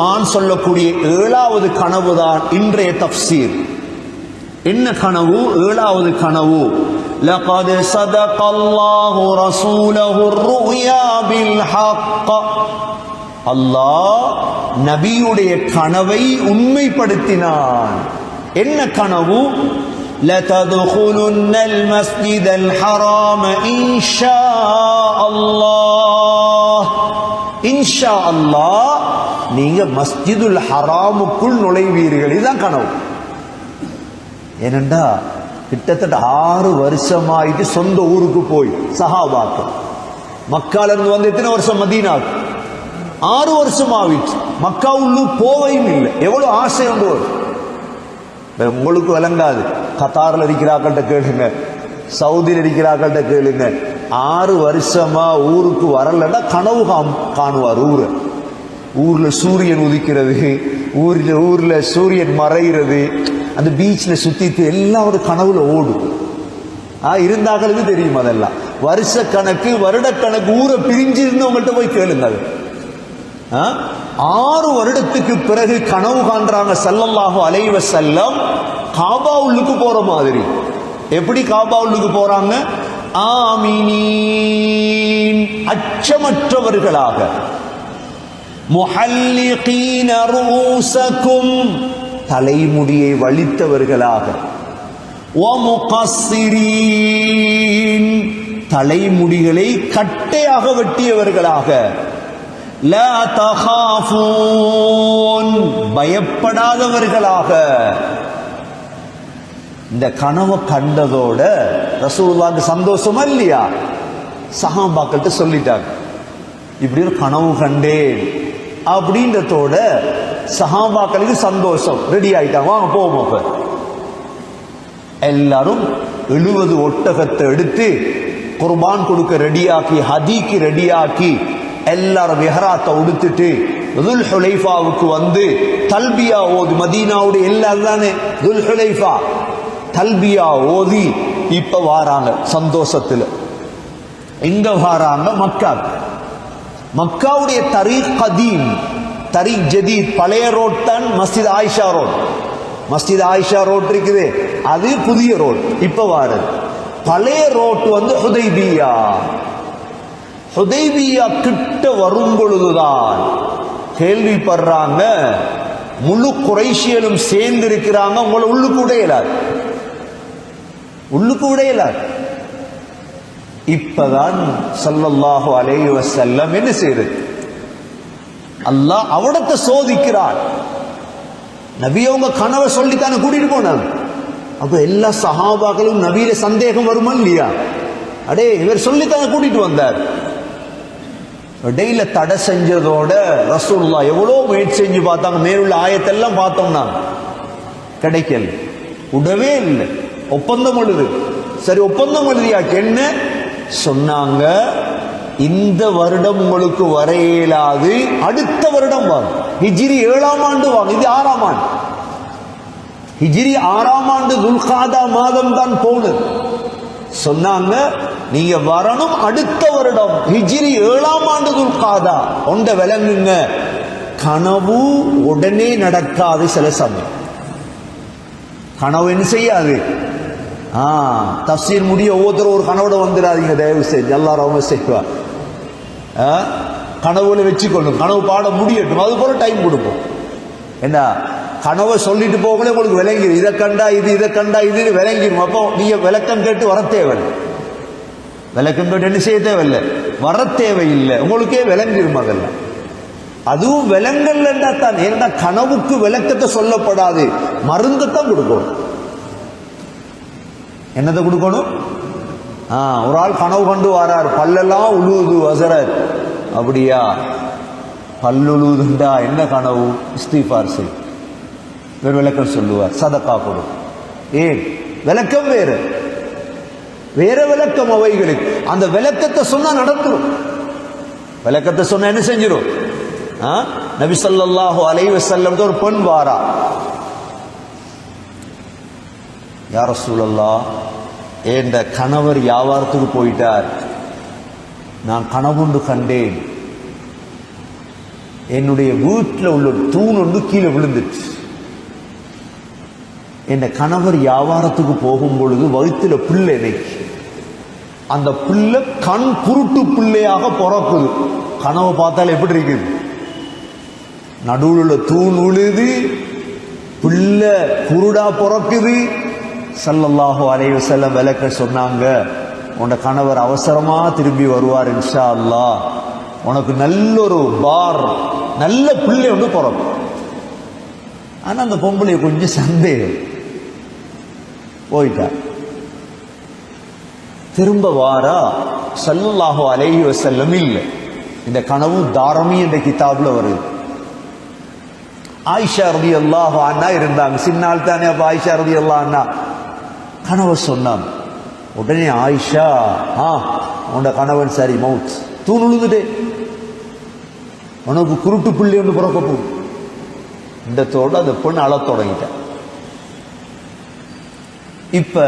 குர்ஆன் சொல்லக்கூடிய ஏழாவது கனவு தான் இன்றைய தப்சீர் என்ன கனவு ஏழாவது கனவு لقد صدق الله رسوله الرؤيا بالحق அல்லாஹ் நபியுடைய கனவை உண்மைப்படுத்தினான் என்ன கனவு لتدخلن المسجد الحرام إن شاء الله إن شاء الله நீங்க மஸ்ஜிதுல் ஹராமுக்குள் நுழைவீர்கள். இதுதான் கனவு. ஏனண்டா கிட்டத்தட்ட ஆறு வருஷமாயிட்டு சொந்த ஊருக்கு போய் சஹாபாக்கு மக்கால இருந்து வந்து எத்தனை வருஷம் மதீனாக்கு ஆறு வருஷம் ஆகிடுச்சு மக்கா உள்ளு போவையும் இல்லை. எவ்வளவு ஆசை போது உங்களுக்கு விளங்காது. கத்தாரில் இருக்கிறாக்கள்கிட்ட கேளுங்க. சவுதியில் இருக்கிறாக்கள்கிட்ட கேளுங்க. ஆறு வருஷமா ஊருக்கு வரலன்னா கனவு காணுவார் ஊரை. ஊரில் சூரியன் உதிக்கிறது ஊரில் ஊரில் சூரியன் மறைகிறது அந்த பீச்சில் சுற்றிட்டு எல்லாம் ஒரு கனவுல ஓடும். ஆ இருந்தாங்களுக்கு தெரியும் அதெல்லாம். வருஷ கணக்கு வருடக்கணக்கு ஊரை பிரிஞ்சு இருந்தவங்கள்ட்ட போய் கேளுங்க அது. ஆ? ஆறு வருடத்துக்கு பிறகு கனவு காண்றாங்க சல்லல்லாஹு அலைவ செல்லம் காபா உள்ளுக்கு போற மாதிரி. எப்படி காபா உள்ளுக்கு போறாங்க? ஆமினீன். அச்சமற்றவர்களாக. முஹல்லிகீனரூசக்கும் தலைமுடியை வலித்தவர்களாக. ஒமுகஸ்ஸிரீன் தலைமுடிகளை கட்டையாக வெட்டியவர்களாக. பயப்படாதவர்களாக. இந்த கனவை கண்டதோட ரசூலுல்லாக்கு சந்தோஷமா இல்லையா? சகாபாக்கள்கிட்ட சொல்லிட்டாங்க. இப்படி ஒரு கனவு கண்டேன். அப்படின்றதோட சஹாபாக்களுக்கு சந்தோஷம். ரெடி ஆயிட்டாங்க. வாங்க போவோம் அப்ப. எல்லாரும் எழுபது ஒட்டகத்தை எடுத்து குர்பான் கொடுக்க ரெடியாக்கி ஹதிக்கு ரெடியாக்கி எல்லாரும் எஹராத்தை உடுத்துட்டு துல் ஹுலைஃபாவுக்கு வந்து தல்பியா ஓது மதீனாவுடைய எல்லாரும் தானே துல் ஹுலைஃபா. தல்பியா ஓதி இப்ப வாராங்க சந்தோஷத்துல. எங்க வாராங்க மக்கா மக்காவுடைய தரீக் கதீம் தரீக் ஜதீத் பழைய ரோட் தான் மஸ்ஜித் ஆயிஷா ரோட். மஸ்ஜித் ஆயிஷா ரோட் இருக்குது. அது புதிய ரோட். இப்ப வாருது பழைய ரோட் வந்து ஹுதைபியா. ஹுதைபியா கிட்ட வரும் பொழுதுதான் கேள்விப்படுறாங்க. முழு குறைசியலும் சேர்ந்து இருக்கிறாங்க உங்களை உள்ளுக்கு உடையலார் உள்ளுக்கு உடையலார் இப்பதான் சல்லல்லாஹு அலேஹி வசல்லம் என்ன செய்யறது அல்லாஹ் அவடத்தை சோதிக்கிறான். நபி அவங்க கனவை சொல்லித்தானே கூட்டிட்டு போனாங்க. அப்ப எல்லா சஹாபாக்களும் நபியில சந்தேகம் வருமா இல்லையா? அடே இவர் சொல்லித்தானே கூட்டிட்டு வந்தார். இடையில தடை செஞ்சதோட ரசூல்லா எவ்வளோ முயற்சி செஞ்சு பார்த்தாங்க. மேலுள்ள ஆயத்தெல்லாம் பார்த்தோம்னா கிடைக்கல. விடவே இல்லை. ஒப்பந்தம் எழுது. சரி ஒப்பந்தம் எழுதியாக்கு என்ன? சொன்னாங்க இந்த வருடம் உங்களுக்கு வர இயலாது அடுத்த வருடம் வாங்க. ஹிஜிரி ஏழாம் ஆண்டு வாங்க இது ஆறாம் ஆண்டு. ஹிஜிரி ஆறாம் ஆண்டு துல்காதா மாதம் தான் போனது. சொன்னாங்க நீங்க வரணும் அடுத்த வருடம். ஹிஜிரி ஏழாம் ஆண்டு துல்காதா. ஒண்ட விளங்குங்க கனவு உடனே நடக்காது சில சமயம். கனவு என்ன செய்யாது? ஆ தப்சீர் முடிய ஒவ்வொருத்தரும் ஒரு கனவோட வந்துடாதீங்க தயவு செஞ்சு எல்லாரும் அவங்க செய்வா ஆ, கனவுல வச்சுக்கொள்ளும் கனவு பாட முடியட்டும். அது போல டைம் கொடுப்போம். என்ன? கனவை சொல்லிட்டு போகலே உங்களுக்கு விளங்கிடும் இதை கண்டா இது இதை கண்டா இதுன்னு விளங்கிடும் அப்போ நீங்க விளக்கம் கேட்டு வர தேவையில்லை. விளக்கம் கேட்டு என்ன செய்ய தேவையில்லை? வர தேவையில்லை. உங்களுக்கே விளங்கிடும் அதெல்லாம். அதுவும் விலங்கல்ல தான். ஏன்னா கனவுக்கு விளக்கத்தை சொல்லப்படாது. மருந்து தான் கொடுக்கணும். என்னத்தை கொடுக்கணும்? ஆ ஒரு ஆள் கனவு கண்டு வரார். பல்லெல்லாம் உழுவுது வசரர். அப்படியா? பல்லுழுதுண்டா என்ன கனவு? இஸ்திஃபார் செய். வேறு விளக்கம் சொல்லுவார். சதக்கா கொடு. ஏன்? விளக்கம் வேறு. வேற விளக்கம் அவைகளுக்கு. அந்த விளக்கத்தை சொன்னா நடந்துரும். விளக்கத்தை சொன்னா என்ன செஞ்சிடும் ஆ? நபி ஸல்லல்லாஹு அலைஹி ஒரு பெண் வாரா. யார சூழல்லா என்ற கணவர் வியாபாரத்துக்கு போயிட்டார். நான் கனவுண்டு கண்டேன். என்னுடைய வீட்டில் உள்ள தூண் ஒன்று கீழே விழுந்துச்சு. என் கணவர் வியாபாரத்துக்கு போகும் பொழுது வயிற்றுல பிள்ளை எனக்கு அந்த பிள்ளை கண் குருட்டு பிள்ளையாக பிறக்குது. கனவை பார்த்தால் எப்படி இருக்குது? நடுவில் உள்ள தூண் உழுது பிள்ளை குருடா பிறக்குது. சல்லல்லாஹோ அலைஹி செல்லம் விளக்க சொன்னாங்க. உன்னோட கணவர் அவசரமா திரும்பி வருவார் இன்ஷா அல்லாஹ் உனக்கு நல்ல ஒரு பார் நல்ல பிள்ளை ஒன்று பிறக்கும். ஆனா அந்த பொம்பளை கொஞ்சம் சந்தேகம். போயிட்டா. திரும்ப வாரா சல்லாஹோ அலைஹி செல்லம் இல்லை. இந்த கனவு தாரமி என்ற கிதாபில் வருது. ஆயிஷா ரதி அல்லாஹ் அண்ணா இருந்தாங்க. சின்னால் தானே அப்போ ஆயிஷா ரதி அல்லாஹ் அண்ணா கணவர் சொன்னான் உடனே ஆயிஷா ஆ உன்னோட கணவன் சரி மவுத். தூண் உழுதுட்டே உனக்கு குருட்டு புள்ளி ஒன்று பிறக்க போகுது. இந்த தோடு அந்த பெண் அழத் தொடங்கிட்டேன் இப்ப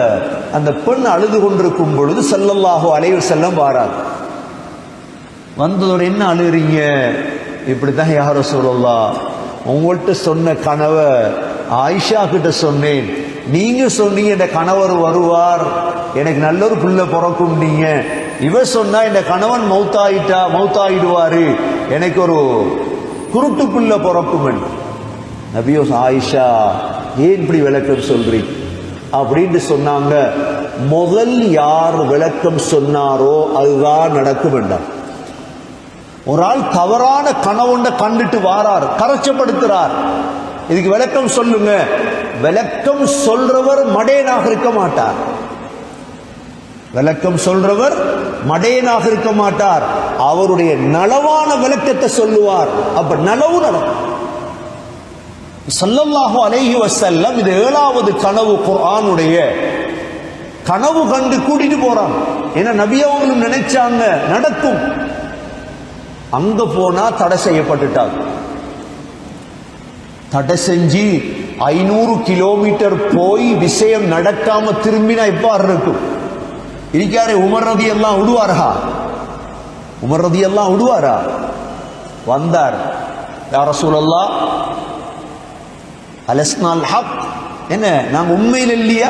அந்த பெண் அழுது கொண்டிருக்கும் பொழுது செல்லல்லாகோ அலைவு செல்லம் வாராது வந்ததோட என்ன அழுகிறீங்க இப்படித்தான் யாரோ சொல்லலாம் உங்கள்கிட்ட சொன்ன கனவை ஆயிஷா கிட்ட சொன்னேன். நீங்க சொன்னீங்க இந்த கணவர் வருவார். எனக்கு நல்ல ஒரு பிள்ளை பிறக்கும் நீங்க இவ சொன்னா இந்த கணவன் மௌத்தாயிட்டா மௌத்தாயிடுவாரு. எனக்கு ஒரு குருட்டு பிள்ளை பிறக்கும் நபியோ ஆயிஷா ஏன் இப்படி விளக்கம் சொல்றீங்க? அப்படின்னு சொன்னாங்க. முதல் யார் விளக்கம் சொன்னாரோ அதுதான் நடக்க வேண்டாம் ஒரு ஆள் தவறான கனவுண்ட கண்டுட்டு வாரார் கரைச்சப்படுத்துறார். இதுக்கு விளக்கம் சொல்லுங்க. விளக்கம் சொல்றவர் மடேனாக இருக்க மாட்டார். விளக்கம் சொல்றவர் மடேனாக இருக்க மாட்டார். அவருடைய நலவான விளக்கத்தை சொல்லுவார். அப்ப நலவு நடக்கும் சல்லல்லாஹு அலைஹி வசல்லம் இது ஏழாவது கனவு குர்ஆனுடைய கனவு கண்டு கூட்டிட்டு போறாங்க ஏன்னா நபி அவங்களும் நினைச்சாங்க நடக்கும். அங்க போனா தடை செய்யப்பட்டுட்டாங்க. தடை செஞ்சு ஐநூறு கிலோமீட்டர் போய் விஷயம் நடக்காம திரும்பினா எவ்வாறு இருக்கும்? இருக்காரே உமர் ரதி எல்லாம் விடுவாரா உமர் ரதி எல்லாம் விடுவாரா? வந்தார். யார சூழல்லா அலஸ்னால் ஹக் என்ன நாங்க உண்மையில் இல்லையா?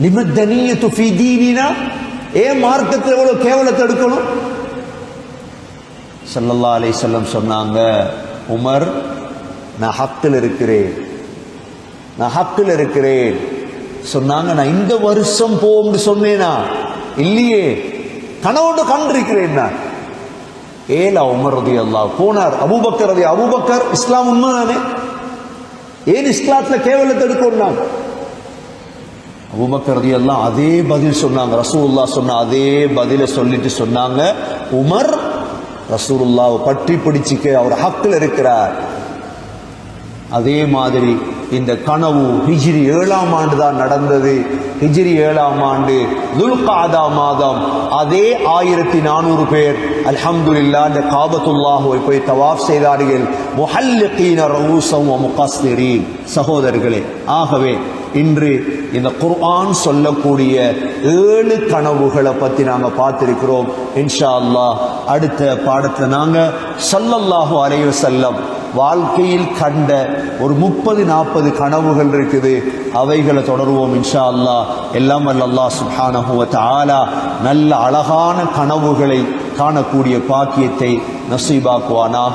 லிமத்தனியத்து துஃபி தீனினா ஏன் மார்க்கத்தில் எவ்வளவு கேவலத்தை எடுக்கணும்? சல்லல்லா அலை செல்லம் சொன்னாங்க உமர் நான் ஹக்கில் இருக்கிறேன். நான் ஹக்கில் இருக்கிறேன். சொன்னாங்க நான் இந்த வருஷம் போம்னு சொன்னேனா? இல்லையே. கனவோடு கண்டிருக்கிறேன் நான். ஏலா உமர் ரதி அல்லா போனார். அபுபக்கர் ரதி அபூபக்கர் இஸ்லாம் உண்மைதானே ஏன் இஸ்லாத்துல கேவலத்தை எடுக்கணும் அபுபக்கர் ரதி எல்லாம் அதே பதில் சொன்னாங்க. ரசூல்லா சொன்ன அதே பதில சொல்லிட்டு சொன்னாங்க. உமர் ரசூலுல்லாவை பற்றி பிடிச்சிக்க அவர் ஹக்கில் இருக்கிறார். அதே மாதிரி இந்த கனவு ஹிஜ்ரி ஏழாம் ஆண்டு தான் நடந்தது. ஹிஜ்ரி ஏழாம் ஆண்டு துல்காதா மாதம் அதே ஆயிரத்தி நானூறு பேர் அல்ஹம்துல்லா இந்த காபத்துல்லாஹுவை போய் தவாஃப் செய்தார்கள். முஹல்லிகீன ரஊசம் வ சகோதரர்களே ஆகவே இன்று இந்த குர்ஆன் சொல்லக்கூடிய ஏழு கனவுகளை பற்றி நாங்கள் பார்த்துருக்கிறோம். இன்ஷா அல்லாஹ் அடுத்த பாடத்தை நாங்கள் ஸல்லல்லாஹு அலைஹி செல்லம் வாழ்க்கையில் கண்ட ஒரு முப்பது நாற்பது கனவுகள் இருக்குது. அவைகளை தொடருவோம் இன்ஷா அல்லாஹ் எல்லாம் வல்ல சுஹானஹுவத் ஆலா நல்ல அழகான கனவுகளை காணக்கூடிய பாக்கியத்தை நசீபாக்குவானாக.